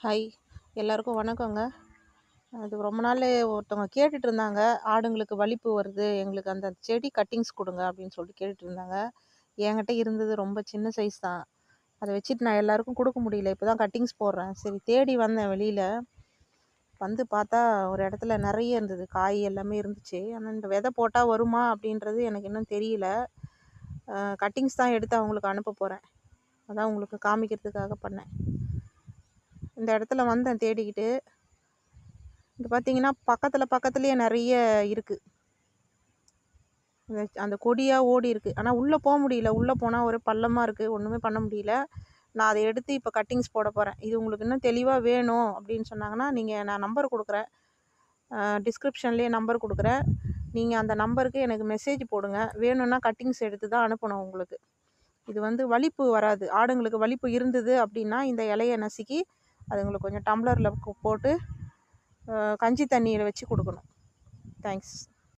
Hi. எல்லாருக்கும் வணக்கங்க. அது ரொம்ப நாள் ஒருத்தவங்க கேட்டுட்டு இருந்தாங்க ஆடுங்களுக்கு வலிப்பு வருது. எங்களுக்கு அந்த செடி கட்டிங்ஸ் கொடுங்க அப்படின்னு சொல்லிட்டு கேட்டுட்டு இருந்தாங்க என்கிட்ட இருந்தது ரொம்ப சின்ன சைஸ் தான். அதை வச்சுட்டு நான் எல்லாருக்கும் கொடுக்க முடியல. இப்போ தான் கட்டிங்ஸ் போடுறேன். சரி தேடி வந்தேன் வெளியில். வந்து பார்த்தா ஒரு இடத்துல நிறைய இருந்தது. காய் எல்லாமே இருந்துச்சு. ஆனால் இந்த விதை போட்டால் வருமா அப்படின்றது எனக்கு இன்னும் தெரியல. கட்டிங்ஸ் தான் எடுத்து அவங்களுக்கு அனுப்ப போகிறேன் அதான் உங்களுக்கு காமிக்கிறதுக்காக பண்ணேன். இந்த இடத்துல வந்தேன் தேடிக்கிட்டு. இங்கே பார்த்தீங்கன்னா பக்கத்தில் பக்கத்துலேயே நிறைய இருக்குது அந்த கொடியாக ஓடி இருக்குது ஆனால் உள்ளே போக முடியல. உள்ளே போனால் ஒரு பள்ளமாக இருக்குது ஒன்றுமே பண்ண முடியல. நான் அதை எடுத்து இப்போ கட்டிங்ஸ் போட போகிறேன் இது உங்களுக்கு இன்னும் தெளிவாக வேணும் அப்படின்னு சொன்னாங்கன்னா நீங்கள் நான் நம்பர் கொடுக்குறேன். டிஸ்கிரிப்ஷன்லேயே நம்பர் கொடுக்குறேன். நீங்கள் அந்த நம்பருக்கு எனக்கு மெசேஜ் போடுங்க. வேணும்னா கட்டிங்ஸ் எடுத்து தான் அனுப்பணும் உங்களுக்கு. இது வந்து வலிப்பு வராது. ஆடுங்களுக்கு வலிப்பு இருந்தது அப்படின்னா இந்த இலையை நசுக்கி அதுங்களுக்கு கொஞ்சம் டம்ளரில் போட்டு கஞ்சி தண்ணியில் வச்சு கொடுக்கணும். தேங்க்ஸ்